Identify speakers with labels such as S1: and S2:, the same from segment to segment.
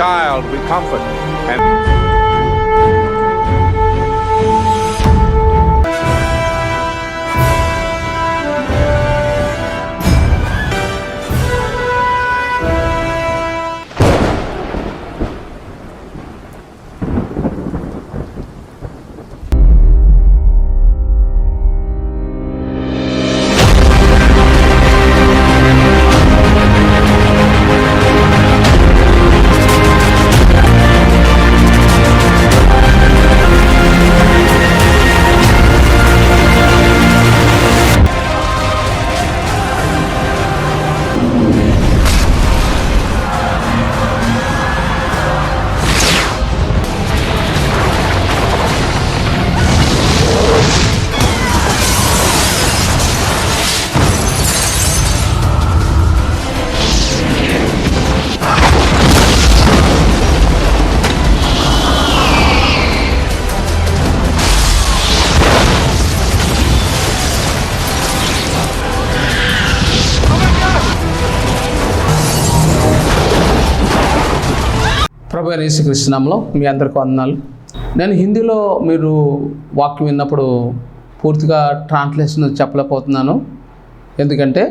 S1: child we comfort.
S2: యేసుకృష్ణంలో మీ అందరికి వందనాలు. నేను హిందీలో మీరు వాక్యం విన్నప్పుడు పూర్తిగా ట్రాన్స్లేషన్ చెప్పలేకపోతున్నాను. ఎందుకంటే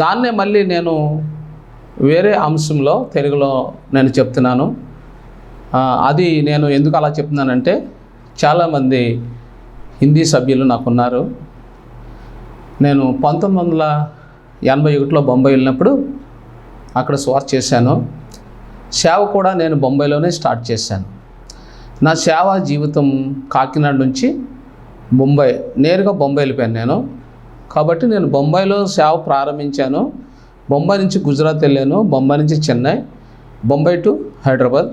S2: దాన్నే మళ్ళీ నేను వేరే అంశంలో తెలుగులో నేను చెప్తున్నాను. అది నేను ఎందుకు అలా చెప్తున్నానంటే చాలామంది హిందీ సభ్యులు నాకున్నారు. నేను పంతొమ్మిది వందల ఎనభై ఒకటిలో బొంబాయి వెళ్ళినప్పుడు అక్కడ స్వార్ చేశాను. సేవ కూడా నేను బొంబాయిలోనే స్టార్ట్ చేశాను. నా సేవా జీవితం కాకినాడ నుంచి బొంబాయి నేరుగా బొంబాయి వెళ్ళిపోయాను నేను. కాబట్టి నేను బొంబాయిలో సేవ ప్రారంభించాను. బొంబాయి నుంచి గుజరాత్ వెళ్ళాను బొంబాయి నుంచి చెన్నై బొంబాయి టు హైదరాబాద్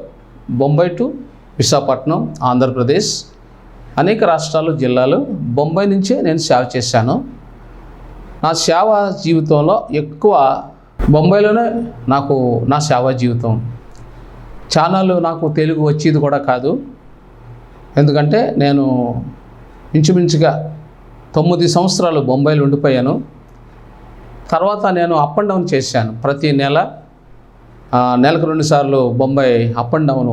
S2: బొంబాయి టు విశాఖపట్నం ఆంధ్రప్రదేశ్ అనేక రాష్ట్రాలు జిల్లాలు బొంబాయి నుంచే నేను సేవ చేశాను. నా సేవ జీవితంలో ఎక్కువ బొంబాయిలోనే నాకు నా సేవా జీవితం. ఛానల్ నాకు తెలుగు వచ్చేది కూడా కాదు. ఎందుకంటే నేను ఇంచుమించుగా తొమ్మిది సంవత్సరాలు బొంబాయిలో ఉండిపోయాను. తర్వాత నేను అప్ అండ్ డౌన్ చేశాను. ప్రతి నెల నెలకు రెండుసార్లు బొంబాయి అప్ అండ్ డౌన్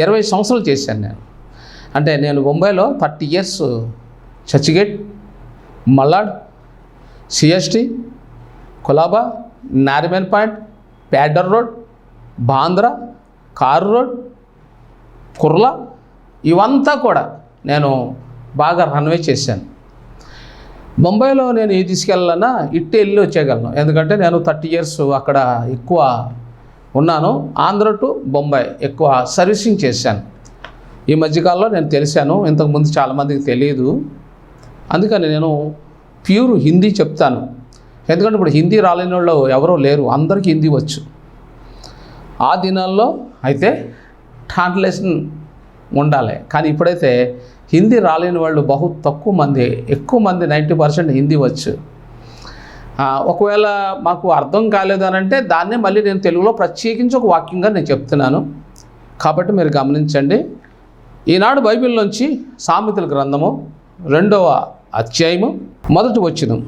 S2: ఇరవై సంవత్సరాలు చేశాను నేను. అంటే నేను బొంబాయిలో thirty years Churchgate Malad CST Colaba Nariman point Pedder road Bandra car road Kurla ఇవంతా కూడా నేను బాగా రన్వే చేశాను. బొంబాయిలో నేను ఏ తీసుకెళ్ళాలన్నా ఇట్టే వెళ్ళి వచ్చేయగలను. ఎందుకంటే నేను థర్టీ ఇయర్స్ అక్కడ ఎక్కువ ఉన్నాను. ఆంధ్ర టు బొంబాయి ఎక్కువ సర్వీసింగ్ చేశాను. ఈ మధ్యకాలంలో నేను తెలిసాను. ఇంతకుముందు చాలామందికి తెలియదు అందుకని నేను ప్యూర్ హిందీ చెప్తాను. ఎందుకంటే ఇప్పుడు హిందీ రాలేని వాళ్ళు ఎవరో లేరు. అందరికీ హిందీ వచ్చు. ఆ దినాల్లో అయితే ట్రాన్స్లేషన్ ఉండాలి. కానీ ఇప్పుడైతే హిందీ రాలేని వాళ్ళు బహు తక్కువ మంది ఎక్కువ మంది నైంటీ పర్సెంట్ హిందీ వచ్చు. ఒకవేళ మాకు అర్థం కాలేదనంటే దాన్నే మళ్ళీ నేను తెలుగులో ప్రత్యేకించి ఒక వాక్యంగా నేను చెప్తున్నాను. కాబట్టి మీరు గమనించండి. ఈనాడు బైబిల్లోంచి సామెతల గ్రంథము రెండవ అధ్యాయము మొదటి వచ్చినం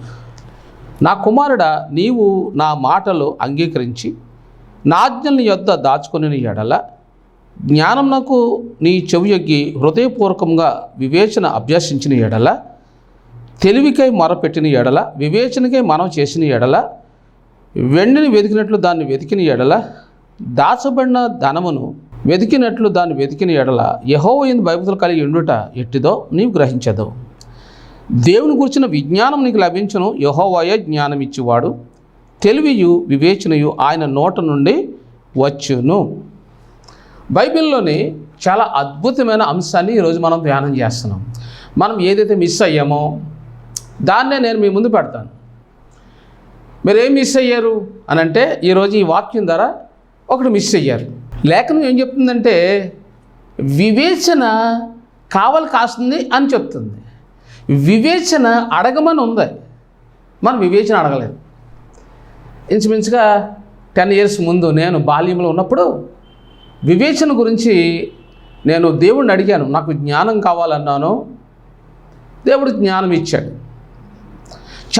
S2: నా కుమారుడ నీవు నా మాటలు అంగీకరించి నాజ్ఞల్ని యొద్ద దాచుకొని ఎడల జ్ఞానం నాకు నీ చెవియొగ్గి హృదయపూర్వకంగా వివేచన అభ్యసించిన ఎడల తెలివికై మొరపెట్టిన ఎడల వివేచనకై మనం చేసిన ఎడల వెండిని వెతికినట్లు దాన్ని వెతికిన ఎడల దాచబడిన ధనమును వెతికినట్లు దాన్ని వెతికిన ఎడల యహోవ ఎందు భయభక్తులు కలిగి ఉండుట ఎట్టిదో నీవు గ్రహించదు దేవుని గురించిన విజ్ఞానం నీకు లభించను. యహోవయ జ్ఞానం ఇచ్చేవాడు తెలివియు వివేచనయు ఆయన నోట నుండి వచ్చును. బైబిల్లోని చాలా అద్భుతమైన అంశాన్ని ఈరోజు మనం ధ్యానం చేస్తున్నాం. మనం ఏదైతే మిస్ అయ్యామో దాన్నే నేను మీ ముందు పెడతాను. మీరు ఏం మిస్ అయ్యారు అని అంటే ఈరోజు ఈ వాక్యం ద్వారా ఒకటి మిస్ అయ్యారు. లేఖనం ఏం చెప్తుందంటే వివేచన కావాలి కాస్తుంది అని చెప్తుంది. వివేచన అడగమని ఉంది. మనం వివేచన అడగలేదు. ఇంచుమించుగా టెన్ ఇయర్స్ ముందు నేను బాల్యంలో ఉన్నప్పుడు వివేచన గురించి నేను దేవుడిని అడిగాను నాకు జ్ఞానం కావాలన్నాను. దేవుడు జ్ఞానం ఇచ్చాడు.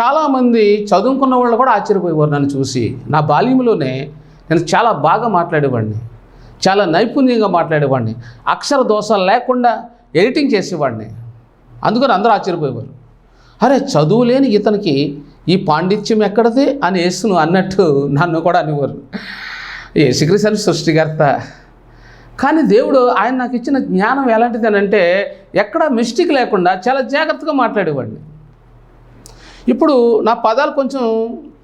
S2: చాలామంది చదువుకున్న వాళ్ళు కూడా ఆశ్చర్యపోయేవారు నన్ను చూసి. నా బాల్యంలోనే నేను చాలా బాగా మాట్లాడేవాడిని చాలా నైపుణ్యంగా మాట్లాడేవాడిని అక్షర దోషాలు లేకుండా ఎడిటింగ్ చేసేవాడిని. అందుకని అందరూ ఆశ్చర్యపోయేవారు. అరే చదువు లేని ఇతనికి ఈ పాండిత్యం ఎక్కడది? అని యేసును అన్నట్టు నన్ను కూడా అనేవారు. యేసుక్రీస్తు సృష్టికర్త. కానీ దేవుడు ఆయన నాకు ఇచ్చిన జ్ఞానం ఎలాంటిది అని అంటే ఎక్కడ మిస్టేక్ లేకుండా చాలా జాగ్రత్తగా మాట్లాడేవాడిని. ఇప్పుడు నా పదాలు కొంచెం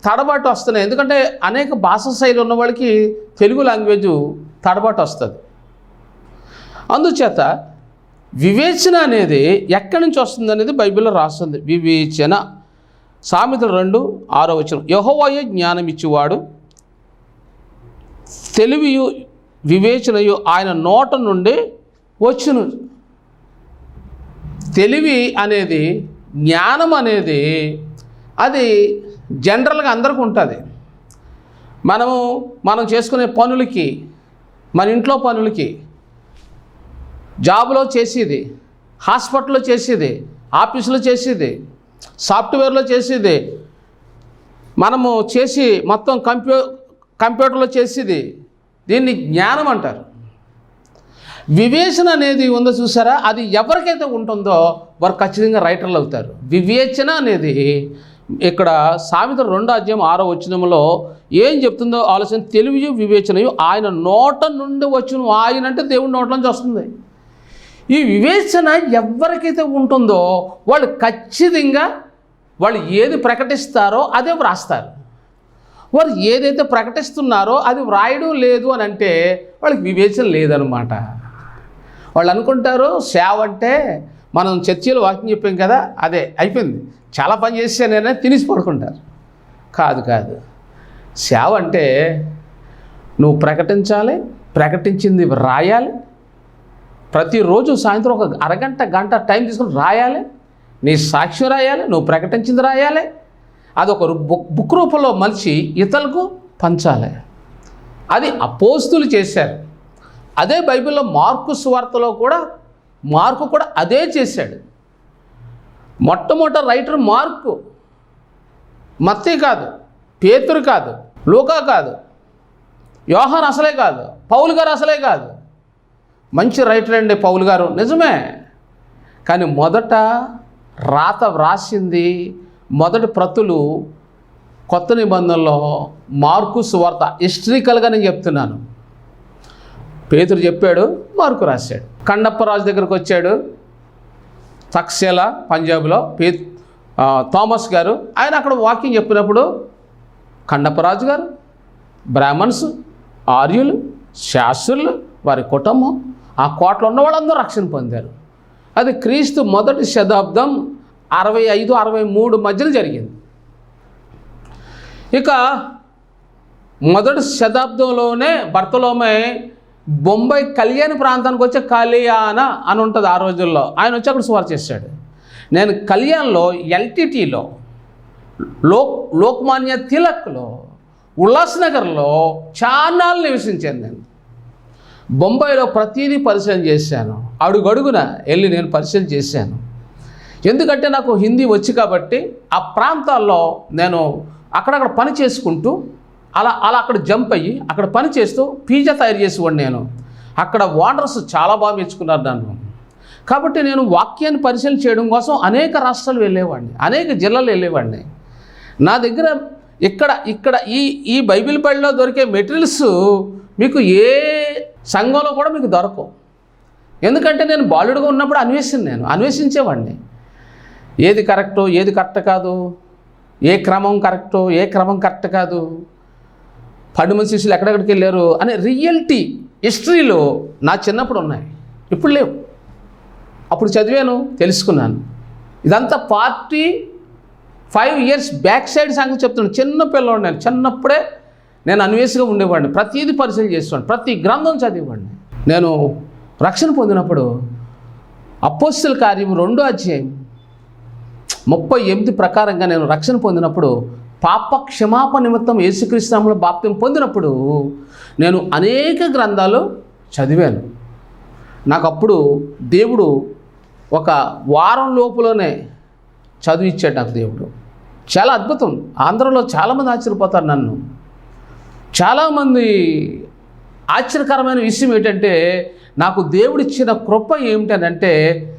S2: తడబాటు వస్తున్నాయి. ఎందుకంటే అనేక భాష శైలి ఉన్న వాళ్ళకి తెలుగు లాంగ్వేజ్ తడబాటు వస్తుంది. అందుచేత వివేచన అనేది ఎక్కడి నుంచి వస్తుంది అనేది బైబిల్లో రాస్తుంది. వివేచన. సామెతలు రెండు ఆరో వచ్చిన యహోవయే జ్ఞానం ఇచ్చేవాడు తెలివియు వివేచనయు ఆయన నోట నుండి వచ్చును. తెలివి అనేది జ్ఞానం అనేది అది జనరల్గా అందరికీ ఉంటుంది. మనము మనం చేసుకునే పనులకి మన ఇంట్లో పనులకి జాబులో చేసేది హాస్పిటల్లో చేసేది ఆఫీసులో చేసేది సాఫ్ట్వేర్లో చేసేది. మనము చేసి మొత్తం కంప్యూ కంప్యూటర్లో చేసేది. దీన్ని జ్ఞానం అంటారు. వివేచన అనేది ఉందో చూసారా? అది ఎవరికైతే ఉంటుందో వారు ఖచ్చితంగా రైటర్లు అవుతారు. వివేచన అనేది ఇక్కడ సామెత రెండో అధ్యాయం ఆరో వచనంలో ఏం చెప్తుందో ఆలోచన తెలివి వివేచనయు ఆయన నోట నుండి వచ్చిన ఆయన అంటే దేవుడి నోట నుంచి వస్తుంది. ఈ వివేచన ఎవరికైతే ఉంటుందో వాళ్ళు ఖచ్చితంగా వాళ్ళు ఏది ప్రకటిస్తారో అదే వ్రాస్తారు. వారు ఏదైతే ప్రకటిస్తున్నారో అది వ్రాయడం లేదు అని అంటే వాళ్ళకి వివేచన లేదనమాట వాళ్ళు అనుకుంటారు సేవ అంటే మనం చర్చిలో వాకింగ్ చెప్పాం కదా అదే అయిపోయింది. చాలా పని చేశాననే తినేసి పడుకుంటారు. కాదు కాదు. సేవ అంటే నువ్వు ప్రకటించాలి ప్రకటించింది రాయాలి ప్రతిరోజు సాయంత్రం ఒక అరగంట గంట టైం తీసుకుని రాయాలి. నీ సాక్ష్యం రాయాలి నువ్వు ప్రకటించింది రాయాలి. అది ఒక బుక్ బుక్ రూపంలో మలిచి ఇతరులకు పంచాలి. అది అపోస్తులు చేశారు. అదే బైబిల్లో మార్కు సువార్తలో కూడా మార్కు కూడా అదే చేశాడు. మొట్టమొదట రైటర్ మార్కు మత్తే కాదు పేతురు కాదు లూకా కాదు యోహాన్ అసలే కాదు పౌలు గారు అసలే కాదు. మంచి రైటర్ అండి పౌలు గారు. నిజమే. కానీ మొదట రాత వ్రాసింది మొదటి ప్రతులు కొత్త నిబంధనలో మార్కు సువార్త. హిస్టరికల్గా నేను చెప్తున్నాను. పేతురు చెప్పాడు మార్కు రాశాడు. కండప్పరాజు దగ్గరకు వచ్చాడు. తక్సేల పంజాబ్లో పే థామస్ గారు. ఆయన అక్కడ వాకింగ్ చెప్పినప్పుడు కండప్పరాజు గారు బ్రాహ్మణ్స్ ఆర్యులు శాస్త్రులు వారి కుటుంబం ఆ కోటలో ఉన్న వాళ్ళందరూ రక్షణ పొందారు. అది క్రీస్తు మొదటి శతాబ్దం అరవై ఐదు అరవై మూడు మధ్యలో జరిగింది. ఇక మొదటి శతాబ్దంలోనే భర్తలోమే బొంబాయి కళ్యాణ ప్రాంతానికి వచ్చే కళ్యాణ అని ఉంటుంది ఆ రోజుల్లో. ఆయన వచ్చి అక్కడ సువారు చేశాడు. నేను కళ్యాణ్లో ఎల్టీటీలో లోక్ లోక్మాన్య తిలక్లో ఉల్లాస్నగర్లో చాన్నాళ్ళు నివసించాను నేను. బొంబాయిలో ప్రతిదీ పరిశీలన చేశాను. అడుగడుగున వెళ్ళి నేను పరిశీలన చేశాను. ఎందుకంటే నాకు హిందీ వచ్చి కాబట్టి ఆ ప్రాంతాల్లో నేను అక్కడక్కడ పని చేసుకుంటూ అలా అలా అక్కడ జంప్ అయ్యి అక్కడ పని చేస్తూ పిజ్జా తయారు చేసేవాడిని నేను. అక్కడ ఓనర్స్ చాలా బాగా మెచ్చుకున్నారు నన్ను. కాబట్టి నేను వాక్యాన్ని పరిశీలన చేయడం కోసం అనేక రాష్ట్రాలు వెళ్ళేవాడిని అనేక జిల్లాలు వెళ్ళేవాడిని. నా దగ్గర ఇక్కడ ఇక్కడ ఈ ఈ బైబిల్ బడిలో దొరికే మెటీరియల్స్ మీకు ఏ సంఘంలో కూడా మీకు దొరకవు. ఎందుకంటే నేను బాలుడుగా ఉన్నప్పుడు అన్వేషణ నేను అన్వేషించేవాడిని. ఏది కరెక్టో ఏది కరెక్ట్ కాదు ఏ క్రమం కరెక్టో ఏ క్రమం కరెక్ట్ కాదు పన్నెండు మంది శిష్యులు ఎక్కడెక్కడికి వెళ్ళారు అనే రియల్టీ హిస్టరీలో నా చిన్నప్పుడు ఉన్నాయి. ఇప్పుడు లేవు. అప్పుడు చదివాను తెలుసుకున్నాను. ఇదంతా party five years back side సంగతి చెప్తున్నాను చిన్న పిల్లవాడు నేను. చిన్నప్పుడే నేను అన్వేషగా ఉండేవాడిని. ప్రతిదీ పరిశీలన చేసేవాడిని. ప్రతి గ్రంథం చదివేవాడిని. నేను రక్షణ పొందినప్పుడు అపోస్తుల కార్యం రెండో అధ్యాయం ముప్పై ఎనిమిది ప్రకారంగా నేను రక్షణ పొందినప్పుడు పాప క్షమాపణ నిమిత్తం యేసుక్రీస్తునామంలో బాప్త్యం పొందినప్పుడు నేను అనేక గ్రంథాలు చదివాను. నాకు అప్పుడు దేవుడు ఒక వారం లోపులోనే చదివిచ్చాడు ఇచ్చాడు నాకు దేవుడు. చాలా అద్భుతం. ఆంధ్రలో చాలామంది ఆశ్చర్యపోతారు నన్ను. చాలామంది ఆశ్చర్యకరమైన విషయం ఏంటంటే నాకు దేవుడిచ్చిన కృప ఏమిటనంటే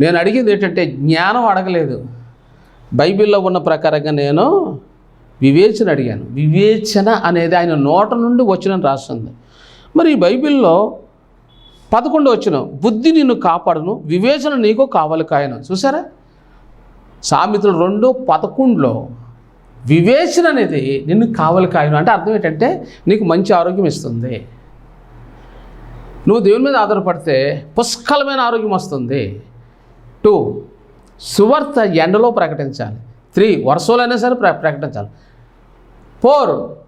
S2: నేను అడిగింది ఏంటంటే జ్ఞానం అడగలేదు. బైబిల్లో ఉన్న ప్రకారంగా నేను వివేచన అడిగాను. వివేచన అనేది ఆయన నోట నుండి వచ్చిన రాస్తుంది. మరి ఈ బైబిల్లో పదకొండు వచ్చిన బుద్ధి నిన్ను కాపాడును వివేచన నీకు కావాలి కాయను. చూసారా సామెతలు రెండు పదకొండులో వివేచన అనేది నిన్ను కావలి కాయను. అంటే అర్థం ఏంటంటే నీకు మంచి ఆరోగ్యం ఇస్తుంది. నువ్వు దేవుని మీద ఆధారపడితే పుష్కలమైన ఆరోగ్యం వస్తుంది. టూ సువార్త ఎండలో ప్రకటించాలి. త్రీ వర్షంలోనే సరే ప్ర ప్రకటించాలి. ఫోర్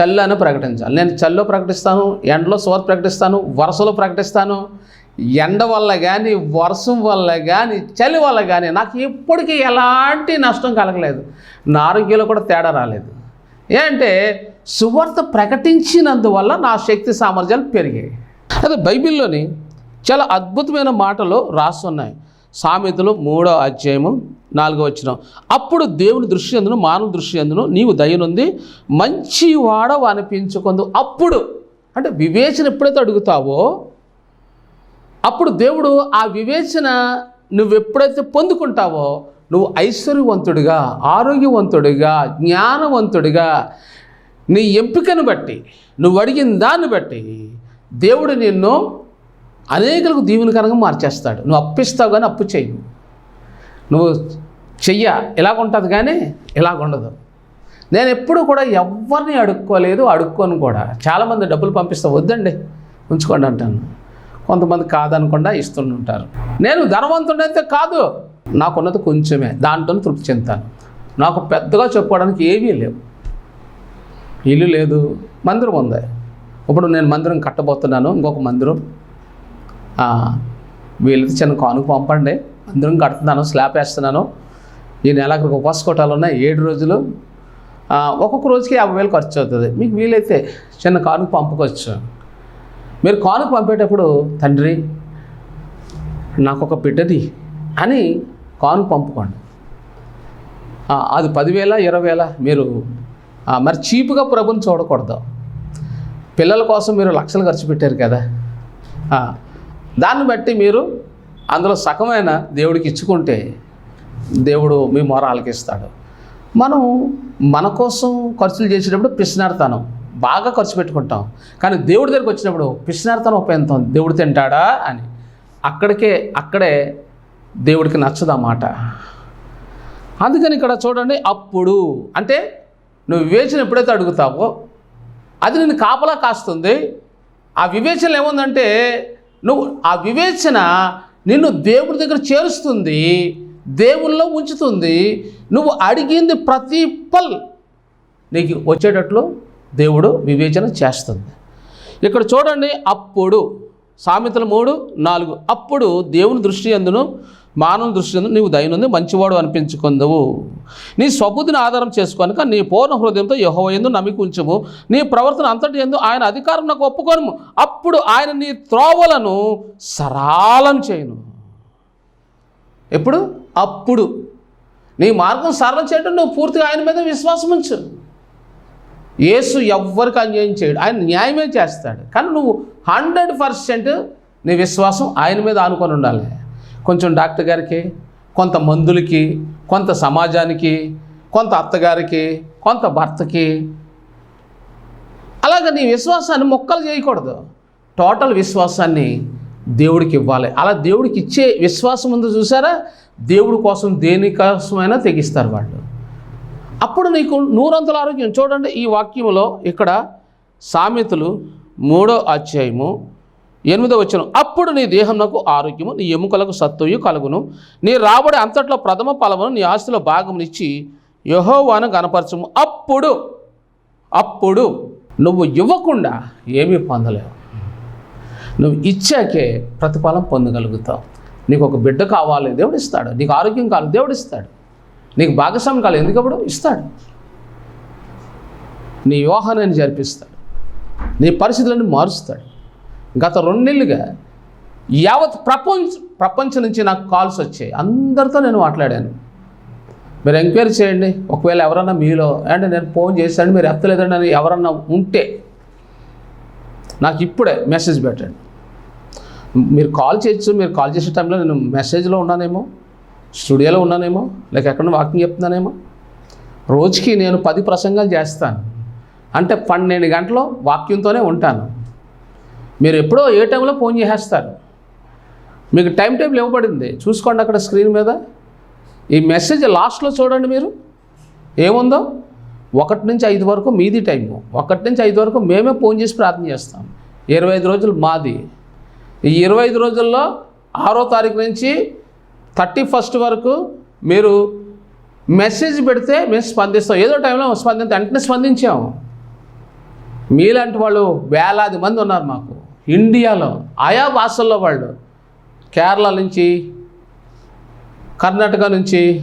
S2: చల్లని ప్రకటించాలి. నేను చల్లో ప్రకటిస్తాను ఎండలో సువార్త ప్రకటిస్తాను వరుసలో ప్రకటిస్తాను ఎండ వల్ల కానీ వర్షం వల్ల కానీ చలి వల్ల కానీ నాకు ఎప్పటికీ ఎలాంటి నష్టం కలగలేదు. నా ఆరోగ్యంలో కూడా తేడా రాలేదు. ఏంటంటే సువార్త ప్రకటించినందువల్ల నా శక్తి సామర్థ్యాలు పెరిగాయి. అదే బైబిల్లోని చాలా అద్భుతమైన మాటలు రాస్తున్నాయి. సామెతలు మూడో అధ్యాయము నాలుగో వచ్చిన. అప్పుడు దేవుని దృష్టి అందును మానవ దృష్టి అందును నీవు దయనుంది మంచి వాడవు అనిపించుకుందు. అప్పుడు అంటే వివేచన ఎప్పుడైతే అడుగుతావో అప్పుడు దేవుడు ఆ వివేచన నువ్వు ఎప్పుడైతే పొందుకుంటావో నువ్వు ఐశ్వర్యవంతుడిగా ఆరోగ్యవంతుడిగా జ్ఞానవంతుడిగా నీ ఎంపికను బట్టి నువ్వు అడిగిన దాన్ని బట్టి దేవుడు నిన్ను అనేకులకు దీవెనకరంగా మార్చేస్తాడు. నువ్వు అప్పిస్తావు కానీ అప్పు చెయ్యి నువ్వు చెయ్య ఎలాగుంటుంది కానీ ఎలాగుండదు. నేను ఎప్పుడు కూడా ఎవరిని అడుక్కోలేదు అడుక్కోను కూడా. చాలామంది డబ్బులు పంపిస్తా వద్దండి ఉంచుకోండి అంటాను. కొంతమంది కాదనకుండా ఇస్తుంటారు నేను ధనవంతుడైతే కాదు నాకున్నది కొంచెమే దాంట్లో తృప్తి చెందుతాను. నాకు పెద్దగా చెప్పుకోవడానికి ఏమీ లేవు. ఇల్లు లేదు మందిరం ఉంది. ఇప్పుడు నేను మందిరం కట్టబోతున్నాను ఇంకొక మందిరం. ఆ, చిన్న కానుక పంపండి. మందిరం కడుతున్నాను స్లాబ్ వేస్తున్నాను. ఈ నెల అక్కడికి ఉపవాస కోటాలు ఉన్నాయి ఏడు రోజులు. ఒక్కొక్క రోజుకి యాభై వేలు ఖర్చు అవుతుంది. మీకు వీలైతే చిన్న కానుక పంపుకోవచ్చు మీరు కానుక పంపేటప్పుడు తండ్రి నాకు ఒక బిడ్డది అని కాను పంపుకోండి. అది పదివేల ఇరవై వేల మీరు మరి చీపుగా ప్రభుని చూడకూడదు. పిల్లల కోసం మీరు లక్షలు ఖర్చు పెట్టారు కదా. దాన్ని బట్టి మీరు అందులో సగమైన దేవుడికి ఇచ్చుకుంటే దేవుడు మీ మొర ఆలకిస్తాడు మనం మన కోసం ఖర్చులు చేసేటప్పుడు పిసినార్తనం. బాగా ఖర్చు పెట్టుకుంటాం. కానీ దేవుడి దగ్గరికి వచ్చినప్పుడు పిసినార్తనం ఉపయోగం దేవుడు తింటాడా? అని. అక్కడికే అక్కడే దేవుడికి నచ్చదు అన్నమాట మాట. అందుకని ఇక్కడ చూడండి అప్పుడు అంటే నువ్వు వివేచన ఎప్పుడైతే అడుగుతావో అది నిన్ను కాపలా కాస్తుంది. ఆ వివేచన ఏముందంటే నువ్వు ఆ వివేచన నిన్ను దేవుడి దగ్గర చేరుస్తుంది దేవుల్లో ఉంచుతుంది. నువ్వు అడిగింది ప్రతి పల్ నీకు వచ్చేటట్లు దేవుడు వివేచన చేస్తుంది. ఇక్కడ చూడండి అప్పుడు సామెతలు మూడు నాలుగు. అప్పుడు దేవుని దృష్టి అందును మానవ దృష్టి అందు నీవు దయనుంది మంచివాడు అనిపించుకుందువు. నీ స్వబుద్ధిని ఆధారం చేసుకోనుక నీ పూర్ణ హృదయంతో యహో ఎందు నమ్మిక నీ ప్రవర్తన అంతటి ఎందు ఆయన అధికారం నాకు ఒప్పుకోను అప్పుడు ఆయన నీ త్రోవలను సరాలం చేయను. ఎప్పుడు? అప్పుడు. నీ మార్గం సరళం చేయడం నువ్వు పూర్తిగా ఆయన మీద విశ్వాసం ఉంచు యేసు ఎవ్వరికి అన్యాయం చేయడు. ఆయన న్యాయమే చేస్తాడు. కానీ నువ్వు హండ్రెడ్ పర్సెంట్ నీ విశ్వాసం ఆయన మీద ఆనుకొని ఉండాలి. కొంచెం డాక్టర్ గారికి కొంత మందులకి కొంత సమాజానికి కొంత అత్తగారికి కొంత భర్తకి. అలాగే నీ విశ్వాసాన్ని మొక్కలు చేయకూడదు. టోటల్ విశ్వాసాన్ని దేవుడికి ఇవ్వాలి. అలా దేవుడికి ఇచ్చే విశ్వాసం ఉంది చూసారా? దేవుడి కోసం దేనికోసమైనా తెగిస్తారు వాళ్ళు. అప్పుడు నీకు నూరంతుల ఆరోగ్యం. చూడండి ఈ వాక్యంలో ఇక్కడ సామెతలు మూడో అధ్యాయము ఎనిమిదో వచ్చిన అప్పుడు నీ దేహంకు ఆరోగ్యము నీ ఎముకలకు సత్తుయు కలుగును. నీ రాబడి అంతట్లో ప్రథమ ఫలమును నీ ఆస్తిలో భాగమునిచ్చి యహోవాను గనపరచము అప్పుడు అప్పుడు నువ్వు ఇవ్వకుండా ఏమీ పొందలేవు. నువ్వు ఇచ్చాకే ప్రతిఫలం పొందగలుగుతావు. నీకు ఒక బిడ్డ కావాలి దేవుడిస్తాడు. నీకు ఆరోగ్యం కావాలి దేవుడిస్తాడు. నీకు భాగస్వామి కాలే ఎందుకు అప్పుడు? ఇస్తాడు. నీ వివాహాన్ని జరిపిస్తాడు. నీ పరిస్థితులను మారుస్తాడు. గత రెండు నెలలుగా యావత్ ప్రపంచ ప్రపంచం నుంచి నాకు కాల్స్ వచ్చాయి. అందరితో నేను మాట్లాడాను. మీరు ఎంక్వైరీ చేయండి. ఒకవేళ ఎవరన్నా మీలో అంటే నేను ఫోన్ చేశాను మీరు ఎత్తలేదండి అని ఎవరన్నా ఉంటే నాకు ఇప్పుడే మెసేజ్ పెట్టండి. మీరు కాల్ చేయొచ్చు మీరు కాల్ చేసే టైంలో నేను మెసేజ్లో ఉన్నానేమో. స్టూడియోలో ఉన్నానేమో లేక ఎక్కడ వాకింగ్ చెప్తున్నానేమో. రోజుకి నేను పది ప్రసంగాలు చేస్తాను. అంటే పన్నెండు గంటలు వాక్యంతోనే ఉంటాను. మీరు ఎప్పుడో ఏ టైంలో ఫోన్ చేసేస్తారు? మీకు టైం టేబుల్ ఇవ్వబడింది. చూసుకోండి అక్కడ స్క్రీన్ మీద. ఈ మెసేజ్ లాస్ట్లో చూడండి మీరు. ఏముందో? ఒకటి నుంచి ఐదు వరకు మీది టైము. ఒకటి నుంచి ఐదు వరకు మేమే ఫోన్ చేసి ప్రార్థన చేస్తాం. ఇరవై ఐదు రోజులు మాది. ఈ ఇరవై ఐదు రోజుల్లో ఆరో తారీఖు నుంచి థర్టీ ఫస్ట్ వరకు మీరు మెసేజ్ పెడితే మేము స్పందిస్తాం. ఏదో టైంలో స్పందించి వెంటనే స్పందించాము మీలాంటి వాళ్ళు వేలాది మంది ఉన్నారు మాకు. ఇండియాలో ఆయా భాషల్లో వాళ్ళు. కేరళ నుంచి కర్ణాటక నుంచి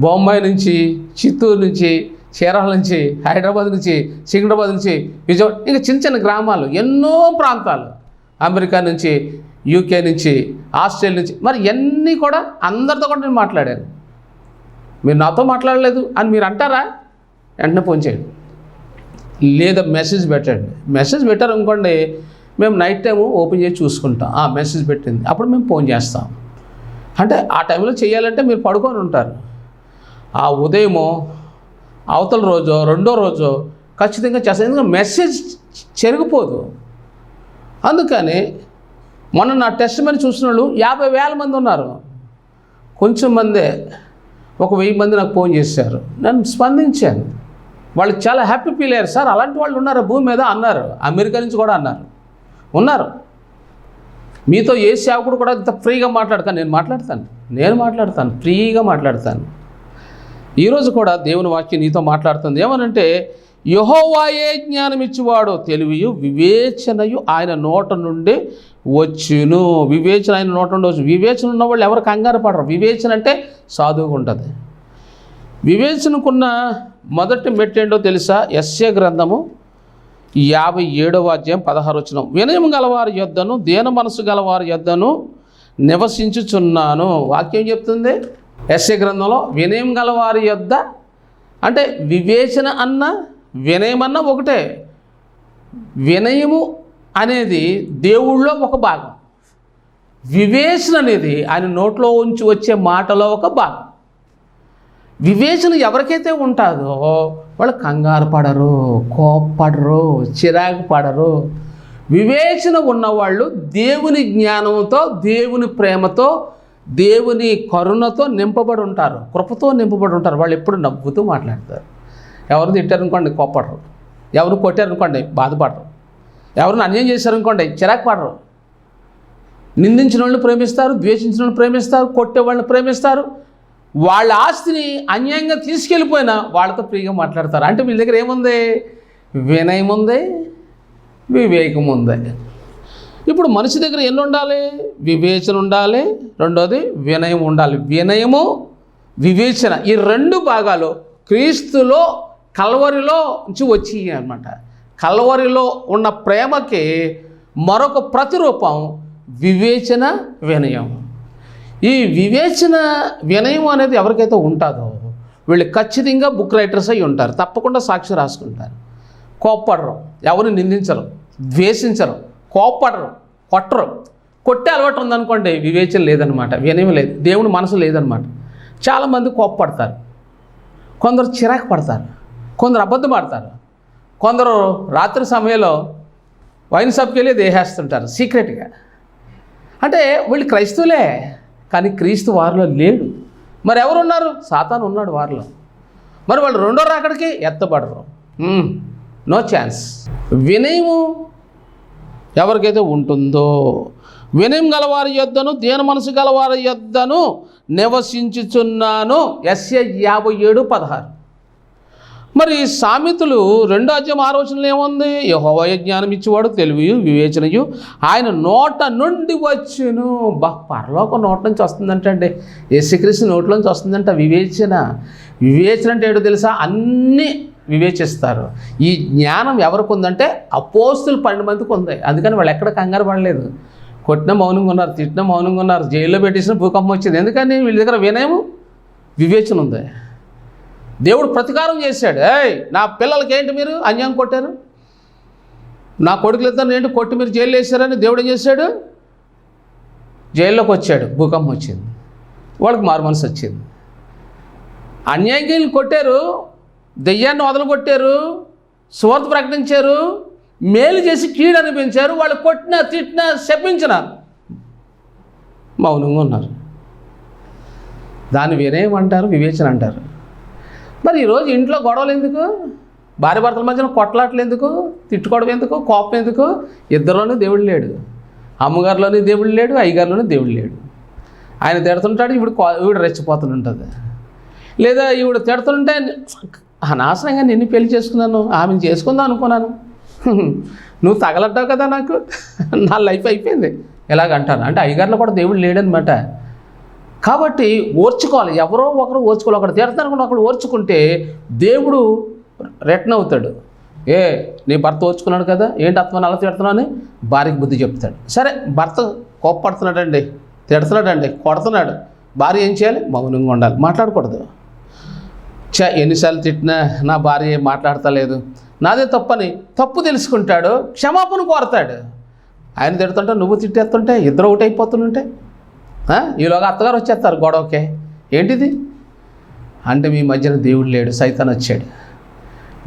S2: బొంబాయి నుంచి చిత్తూరు నుంచి చీరాల నుంచి హైదరాబాద్ నుంచి సికింద్రాబాద్ నుంచి విజయవాడ ఇంకా చిన్న చిన్న గ్రామాలు ఎన్నో ప్రాంతాలు. అమెరికా నుంచి యూకే నుంచి ఆస్ట్రేలియా నుంచి మరి ఇవన్నీ కూడా అందరితో కూడా నేను మాట్లాడాను. మీరు నాతో మాట్లాడలేదు అని మీరు అంటారా? వెంటనే ఫోన్ చేయండి. లేదా మెసేజ్ పెట్టండి. మెసేజ్ పెట్టారు అనుకోండి మేము నైట్ టైము ఓపెన్ చేసి చూసుకుంటాం. ఆ మెసేజ్ పెట్టింది. అప్పుడు మేము ఫోన్ చేస్తాం. అంటే ఆ టైంలో చేయాలంటే మీరు పడుకొని ఉంటారు. ఆ ఉదయమో అవతల రోజు రెండో రోజు ఖచ్చితంగా చేస్తాం. ఎందుకంటే మెసేజ్ చెరిగిపోదు. అందుకని మొన్న నా టెస్ట్ మని చూసిన వాళ్ళు యాభై వేల మంది ఉన్నారు. కొంచెం మందే ఒక వెయ్యి మంది నాకు ఫోన్ చేశారు. నేను స్పందించాను వాళ్ళు చాలా హ్యాపీ ఫీల్ అయ్యారు. సార్ అలాంటి వాళ్ళు ఉన్నారు భూమి మీద అన్నారు. అమెరికా నుంచి కూడా అన్నారు. ఉన్నారు. మీతో ఏ సేవకుడు కూడా ఇంత ఫ్రీగా మాట్లాడతాను. నేను మాట్లాడతాను. నేను మాట్లాడతాను. ఫ్రీగా మాట్లాడతాను. ఈరోజు కూడా దేవుని వాక్యం నీతో మాట్లాడుతుంది. ఏమనంటే యహోవాయే జ్ఞానం ఇచ్చేవాడు తెలివియు వివేచనయు ఆయన నోట నుండి వచ్చును. వివేచన ఆయన నోట నుండి వచ్చు వివేచన ఉన్న వాళ్ళు ఎవరు కంగారు పడరు. వివేచన అంటే సాధువుగా ఉంటుంది. వివేచనకున్న మొదటి మెట్టేంటో తెలుసా? ఎస్ఏ గ్రంథము యాభై ఏడవ అధ్యాయం పదహారు వచ్చిన వినయం గలవారి యొద్దను దేన మనసు గలవారి యొద్దను నివసించుచున్నాను. వాక్యం చెప్తుంది? ఎస్ఏ గ్రంథంలో వినయం గలవారి యొద్ద అంటే వివేచన అన్న వినయం అన్న ఒకటే. వినయము అనేది దేవుళ్ళో ఒక భాగం. వివేచన అనేది ఆయన నోట్లో ఉంచి వచ్చే మాటలో ఒక భాగం. వివేచన ఎవరికైతే ఉంటుందో వాళ్ళు కంగారు పడరు కోప్పడరు చిరాకు పడరు. వివేచన ఉన్నవాళ్ళు దేవుని జ్ఞానంతో దేవుని ప్రేమతో దేవుని కరుణతో నింపబడి ఉంటారు కృపతో నింపబడి ఉంటారు. వాళ్ళు ఎప్పుడు నవ్వుతూ మాట్లాడతారు. ఎవరు తిట్టారనుకోండి కోప్పడరు. ఎవరు కొట్టారనుకోండి బాధపడరు. ఎవరిని అన్యాయం చేశారనుకోండి చిరాకు పడరు. నిందించిన వాళ్ళని ప్రేమిస్తారు ద్వేషించిన వాళ్ళని ప్రేమిస్తారు కొట్టే వాళ్ళని ప్రేమిస్తారు. వాళ్ళ ఆస్తిని అన్యాయంగా తీసుకెళ్ళిపోయినా వాళ్ళతో ఫ్రీగా మాట్లాడతారు. అంటే వీళ్ళ దగ్గర ఏముంది? వినయం ఉంది వివేకం ఉంది. ఇప్పుడు మనిషి దగ్గర ఎన్ని ఉండాలి? వివేచన ఉండాలి. రెండోది వినయం ఉండాలి. వినయము వివేచన ఈ రెండు భాగాలు క్రీస్తులో కల్వరిలో నుంచి వచ్చి అనమాట కల్వరిలో ఉన్న ప్రేమకి మరొక ప్రతిరూపం వివేచన వినయం. ఈ వివేచన వినయం అనేది ఎవరికైతే ఉంటుందో వీళ్ళు ఖచ్చితంగా బుక్ రైటర్స్ అయి ఉంటారు. తప్పకుండా సాక్షి రాసుకుంటారు. కోప్పడరు. ఎవరిని నిందించరు. ద్వేషించరు. కోప్పడరు. కొట్టరు. కొట్టే అలవాటు ఉందనుకోండి వివేచన లేదనమాట వినయం లేదు దేవుని మనసు లేదనమాట చాలామంది కోప్పడతారు. కొందరు చిరాకు పడతారు. కొందరు అబద్ధం ఆడతారు. కొందరు రాత్రి సమయంలో వైన్ షాప్కి వెళ్ళి దేహేస్తుంటారు సీక్రెట్గా అంటే వీళ్ళు క్రైస్తవులే కానీ క్రీస్తు వారిలో లేడు. మరి ఎవరున్నారు? సాతాను ఉన్నాడు వారిలో. మరి వాళ్ళు రెండో రాకడికి ఎత్తబడరు. నో ఛాన్స్ వినయము ఎవరికైతే ఉంటుందో వినయం గలవారి యొద్దను దీన మనసు గలవారి యొద్దను నివసించుచున్నాను. ఎస్ఏ యాభై ఏడు పదహారు. మరి సామెతలు రెండో అధ్యాయం ఆలోచనలు ఏముంది? యహోవయ జ్ఞానం ఇచ్చేవాడు తెలివి వివేచనయు. ఆయన నోట నుండి వచ్చును బా పరలోక నోట నుంచి వస్తుందంటే అండి. యేసుక్రీస్తు నోట్లోంచి వస్తుందంట వివేచన. వివేచన అంటే ఏంటో తెలుసా? అన్నీ వివేచిస్తారు. ఈ జ్ఞానం ఎవరికి ఉందంటే అపోస్తులు పన్నెండు మందికి ఉంది. అందుకని వాళ్ళు ఎక్కడ కంగారు పడలేదు. కొట్టిన మౌనంగా ఉన్నారు తిట్టిన మౌనంగా ఉన్నారు జైల్లో పెట్టేసిన భూకంపం వచ్చింది. ఎందుకని? వీళ్ళ దగ్గర వినయము వివేచన ఉంది. దేవుడు ప్రతీకారం చేశాడు. ఏయ్ నా పిల్లలకి ఏంటి మీరు అన్యాయం కొట్టారు? నా కొడుకులు ఇద్దరు ఏంటి కొట్టి మీరు జైలు వేశారని దేవుడు ఏం చేశాడు? జైల్లోకి వచ్చాడు. భూకంపం వచ్చింది. వాళ్ళకి మారు మనసు వచ్చింది. అన్యాయంగా వీళ్ళు కొట్టారు. దెయ్యాన్ని వదలగొట్టారు. సువార్త ప్రకటించారు. మేలు చేసి కీడు అనిపించారు. వాళ్ళు కొట్టిన తిట్టిన శపించిన మౌనంగా ఉన్నారు. దాన్ని వినయమంటారు వివేచన అంటారు. మరి ఈరోజు ఇంట్లో గొడవలు ఎందుకు? భార్య భర్తల మధ్యన కొట్లాటలు ఎందుకు? తిట్టుకోవడం ఎందుకు? కోపం ఎందుకు? ఇద్దరిలోనూ దేవుడు లేడు. అమ్మగారిలోనూ దేవుడు లేడు అయ్యగారిలోని దేవుడు లేడు. ఆయన తిడుతుంటాడు ఇప్పుడు ఈవిడ రెచ్చిపోతుంటుంది లేదా ఈవిడ తిడుతుంటే అనాశనంగా నిన్ను పెళ్ళి చేసుకున్నాను ఆమెను చేసుకుందాం అనుకున్నాను. నువ్వు తగలట్టావు కదా నాకు. నా లైఫ్ అయిపోయింది. ఎలాగంటాను? అంటే అయ్యగారిలో కూడా దేవుడు లేడనమాట కాబట్టి ఓర్చుకోవాలి. ఎవరో ఒకరు ఓర్చుకోవాలి. ఒకడు తీర్థానికి ఒకడు ఓర్చుకుంటే దేవుడు రిటర్న్ అవుతాడు. ఏ నీ భర్త ఓర్చుకున్నాడు కదా? ఏంటి అత్మని అలా తిడుతున్నావు అని? భార్యకి బుద్ధి చెప్తాడు. సరే భర్త కోప్పడుతున్నాడండి. తిడుతున్నాడండి. కొడుతున్నాడు. భార్య ఏం చేయాలి? మౌనంగా ఉండాలి. మాట్లాడకూడదు. చ ఎన్నిసార్లు తిట్టినా నా భార్య మాట్లాడతలేదు. నాదే తప్పని తప్పు తెలుసుకుంటాడు. క్షమాపణ కోరతాడు. ఆయన తిడుతుంటే నువ్వు తిట్టేస్తుంటే ఇద్దరు ఒకటి అయిపోతుంటే ఈలోగా అత్తగారు వచ్చేస్తారు గొడవకే. ఏంటిది? అంటే మీ మధ్యన దేవుడు లేడు సైతాన్ వచ్చాడు.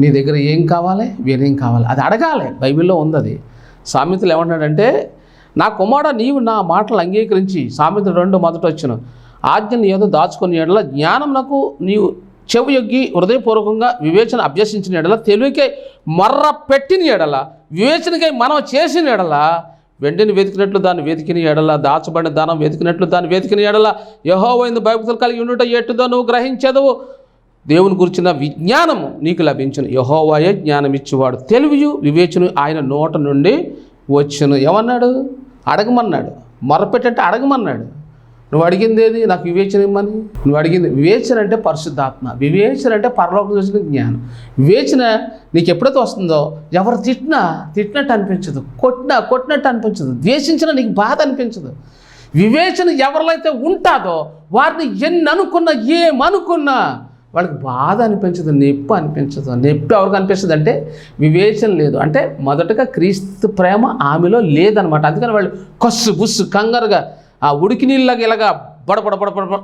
S2: నీ దగ్గర ఏం కావాలి? వేరేం కావాలి? అది అడగాలి. బైబిల్లో ఉంది అది సామెతలు ఏమంటాడంటే నా కుమార నీవు నా మాటలు అంగీకరించి సామెత రెండు మొదట వచ్చిన. ఆజ్ఞను ఏదో దాచుకుని ఎడల జ్ఞానం నాకు నీవు చెవి యొగ్గి హృదయపూర్వకంగా వివేచన అభ్యసించిన ఎడల తెలివికై మర్ర పెట్టిన ఎడల వివేచనకై మనం చేసిన ఎడల వెండిని వెతికినట్లు దాన్ని వెతికిన ఎడల దాచబడిన దానం వెతికినట్లు దాన్ని వెతికిన ఎడల యహోవైందు భయభక్తులు కలిగి ఉండుట ఎట్టుదో నువ్వు గ్రహించదవు. దేవుని గురించిన విజ్ఞానము నీకు లభించిన. యహోవాయే జ్ఞానం ఇచ్చేవాడు తెలివియు వివేచను ఆయన నోట నుండి వచ్చును. ఏమన్నాడు? అడగమన్నాడు. మొరపెట్టంటే అడగమన్నాడు. నువ్వు అడిగింది ఏది? నాకు వివేచన ఇమ్మని. నువ్వు అడిగింది వివేచన అంటే పరిశుద్ధాత్మ. వివేచన అంటే పరలోకం చూసిన జ్ఞానం. వివేచన నీకు ఎప్పుడైతే వస్తుందో ఎవరు తిట్టినా తిట్టినట్టు అనిపించదు. కొట్టినా కొట్టినట్టు అనిపించదు. ద్వేషించినా నీకు బాధ అనిపించదు. వివేచన ఎవరిలో అయితే ఉంటాదో వారిని ఎన్ని అనుకున్నా ఏమనుకున్నా వాళ్ళకి బాధ అనిపించదు నొప్పి అనిపించదు. నొప్పి ఎవరికి అనిపిస్తుంది అంటే వివేచన లేదు. అంటే మొదటగా క్రీస్తు ప్రేమ ఆమెలో లేదనమాట అందుకని వాళ్ళు కస్సు బుస్సు కంగారుగా ఆ ఉడికి నీళ్ళకి ఇలాగ బడబడ బడబడ బడ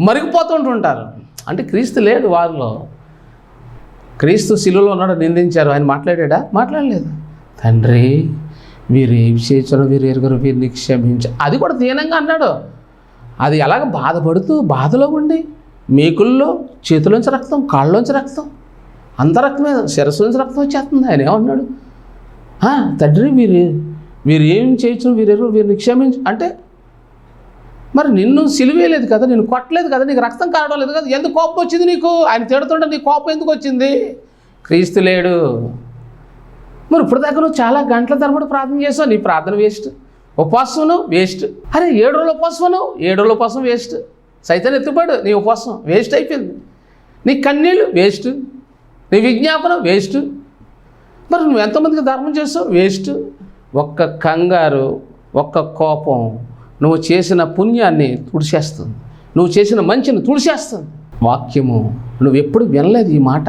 S2: మరిగిపోతుంటుంటారు అంటే క్రీస్తు లేడు వారిలో. క్రీస్తు శిలువలో ఉన్నాడు నిందించారు. ఆయన మాట్లాడా మాట్లాడలేదు. తండ్రి వీరు ఏమి చేయించారో వీరు ఎరుగురు వీరిని క్షమించ అది కూడా దీనంగా అన్నాడు. అది ఎలాగ బాధపడుతూ బాధలో ఉండి మేకుల్లో చేతిలోంచి రక్తం కాళ్ళలోంచి రక్తం అంత రక్తమే శిరస్సు నుంచి రక్తం వచ్చేస్తుంది. ఆయన ఏమన్నాడు? తండ్రి వీరు వీరు ఏం చేయొచ్చు వీరెవరు వీరిని క్షమించు. అంటే మరి నిన్ను సిలివేయలేదు కదా నేను కొట్టలేదు కదా నీకు రక్తం కారడం లేదు కదా ఎందుకు కోపం వచ్చింది నీకు? ఆయన తిడుతుంటే నీ కోపం ఎందుకు వచ్చింది? క్రీస్తు లేడు. మరి ఇప్పుడు దాకా నువ్వు చాలా గంటల తరబడి ప్రార్థన చేసావు నీ ప్రార్థన వేస్ట్. ఉపవాసం వేస్ట్. అరే ఏడు రోజుల ఉపవాసం ఏడు రోజుల ఉపవాసం వేస్ట్. సైతం ఎత్తుపాడు నీ ఉపవాసం వేస్ట్ అయిపోయింది. నీ కన్నీళ్ళు వేస్ట్. నీ విజ్ఞాపనం వేస్ట్. మరి నువ్వు ఎంతమందికి ధర్మం చేస్తావు వేస్ట్. ఒక్క కంగారు ఒక్క కోపం నువ్వు చేసిన పుణ్యాన్ని తుడిచేస్తుంది. నువ్వు చేసిన మంచిని తుడిచేస్తుంది. వాక్యము నువ్వు ఎప్పుడు వినలేదు ఈ మాట.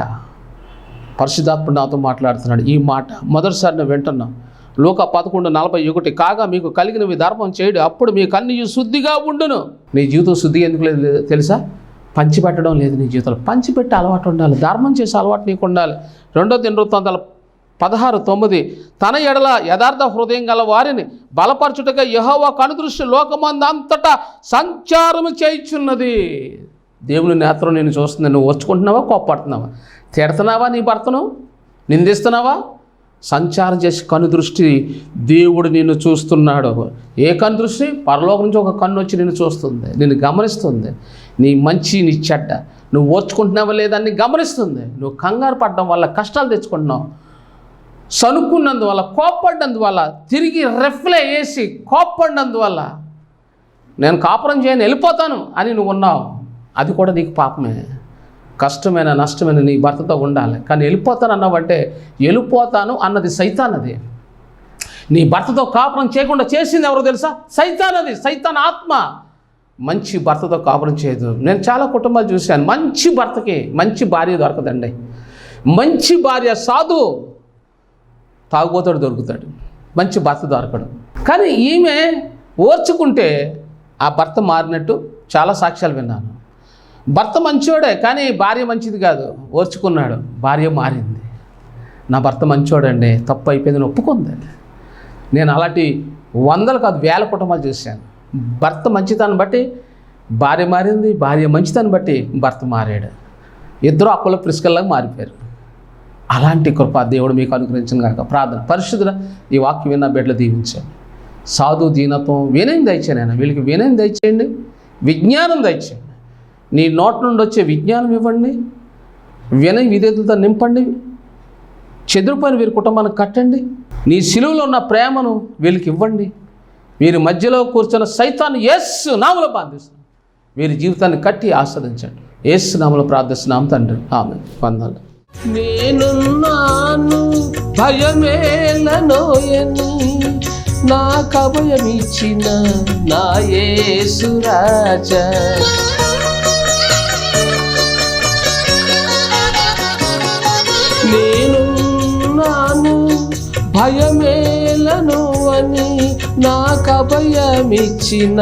S2: పరిశుధాత్ముడు నాతో మాట్లాడుతున్నాడు. ఈ మాట మొదటిసారి నేను వింటున్నావు లోక పదకొండు నలభై ఒకటి కాగా మీకు కలిగినవి ధర్మం చేయడు అప్పుడు మీ కన్ను శుద్ధిగా ఉండును. నీ జీవితం శుద్ధి ఎందుకు లేదు తెలుసా? పంచిపెట్టడం లేదు నీ జీవితంలో. పంచిపెట్టే అలవాటు ఉండాలి. ధర్మం చేసే అలవాటు నీకు ఉండాలి. రెండో దినవృత్తాంతాల పదహారు తొమ్మిది. తన ఎడల యథార్థ హృదయం గల వారిని బలపరచుటగా యహోవా కనుదృష్టి లోకమందంతటా సంచారము చేయుచున్నది. దేవుని నేత్రం నేను చూస్తుంది నువ్వు వచ్చుకుంటున్నావా కోప్పడుతున్నావా? తిడుతున్నావా నీ భర్తను? నిందిస్తున్నావా? సంచారం చేసి కనుదృష్టి దేవుడు నిన్ను చూస్తున్నాడు. ఏ కనుదృష్టి? పరలోకం నుంచి ఒక కన్ను వచ్చి నిన్ను చూస్తుంది నిన్ను గమనిస్తుంది. నీ మంచి నీ చెడ్డ. నువ్వు ఓర్చుకుంటున్నావా లేదని గమనిస్తుంది. నువ్వు కంగారు పడడం వల్ల కష్టాలు తెచ్చుకుంటున్నావు. సనుక్కున్నందువల్ల కోప్పడినందువల్ల తిరిగి రెఫ్లే వేసి కోప్పడినందువల్ల నేను కాపురం చేయని వెళ్ళిపోతాను అని నువ్వు ఉన్నావు. అది కూడా నీకు పాపమే. కష్టమైన నష్టమైన నీ భర్తతో ఉండాలి. కానీ వెళ్ళిపోతాను అన్నావంటే వెళ్ళిపోతాను అన్నది సైతానది. నీ భర్తతో కాపురం చేయకుండా చేసింది ఎవరో తెలుసా? సైతానది. సైతాన్ ఆత్మ.
S3: మంచి భర్తతో కాపురం చేయదు. నేను చాలా కుటుంబాలు చూశాను. మంచి భర్తకి మంచి భార్య దొరకదండి. మంచి భార్య సాధు తాగుబోతాడు దొరుకుతాడు. మంచి భర్త దొరకడు. కానీ ఈమె ఓర్చుకుంటే ఆ భర్త మారినట్టు చాలా సాక్ష్యాలు విన్నాను. భర్త మంచోడే కానీ భార్య మంచిది కాదు. ఓర్చుకున్నాడు భార్య మారింది. నా భర్త మంచోడండి తప్పు అయిపోయిందని ఒప్పుకుందండి నేను అలాంటి వందలు కాదు వేల కుటుంబాలు చూశాను. భర్త మంచితనం బట్టి భార్య మారింది భార్య మంచితనం బట్టి భర్త మారాడు. ఇద్దరు అప్పుల ప్రిస్కల్లాగా మారిపోయారు. అలాంటి కృప దేవుడు మీకు అనుగ్రహించిన కాక ప్రార్థన. పరిశుద్ధుల ఈ వాక్యం విన్న బిడ్డలు దీవించండి. సాధు దీనత్వం వినయం దయచేయండి ఆయన వీళ్ళకి వినయం దయచేయండి. విజ్ఞానం దయచేయండి. నీ నోట్ నుండి వచ్చే విజ్ఞానం ఇవ్వండి. వినయ విధేతలతో నింపండి. చెదిరిపోయిన వీరి కుటుంబాన్ని కట్టండి. నీ సిలువలో ఉన్న ప్రేమను వీళ్ళకి ఇవ్వండి. వీరి మధ్యలో కూర్చున్న సైతాన్ని ఎస్ నామలో బాధిస్తున్నాం వీరి జీవితాన్ని కట్టి ఆస్వాదించండి. ఎస్ నామలో ప్రార్థిస్తున్నాం తండ్రి. ఆమె వందాలు నేనున్నాను భయమేలనోయని నాకు అభయమిచ్చిన నా యేసురాజా నేనున్నాను భయమేలను అని నాకు అభయమిచ్చిన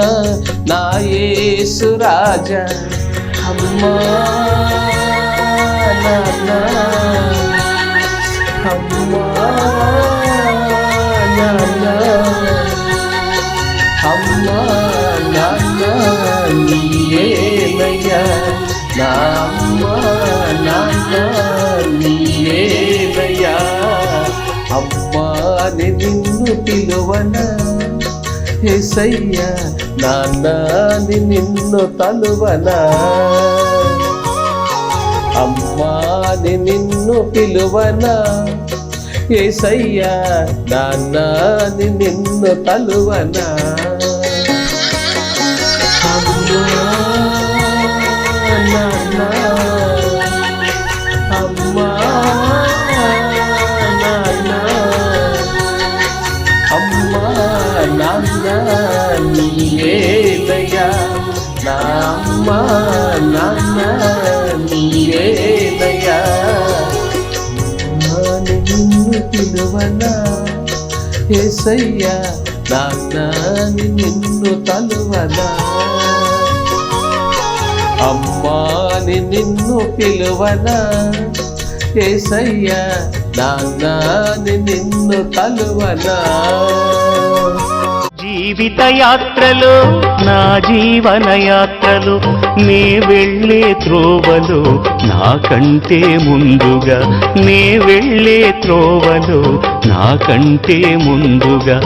S3: నా యేసు అమ్మా. పిలువన ఎసయ్యా నాన్న ని నిన్ను తలువన. అమ్మాని నిన్ను పిలువనా. ఏసయ్యా నాన్నని నిన్ను తలువన. అమ్మా నాన్న. అమ్మా. నీయేదయ్యా నా అమ్మా నాన్న నీయేదయ్యా నిన్ను పిలువనా? ఏసయ్యా నాన్నని నిన్ను తలువనా? అమ్మాని నిన్ను పిలువనా? ఏసయ్యా నాన్నని నిన్ను తలువనా?
S4: జీవిత యాత్రలు నా జీవన యాత్రలు నీ వెళ్ళే త్రోవలు నాకంటే ముందుగా నీ వెళ్ళే త్రోవలు నాకంటే ముందుగా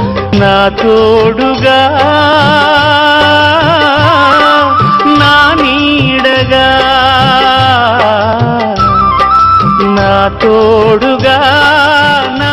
S4: నా తోడుగా నా నీడగా నా తోడుగా నా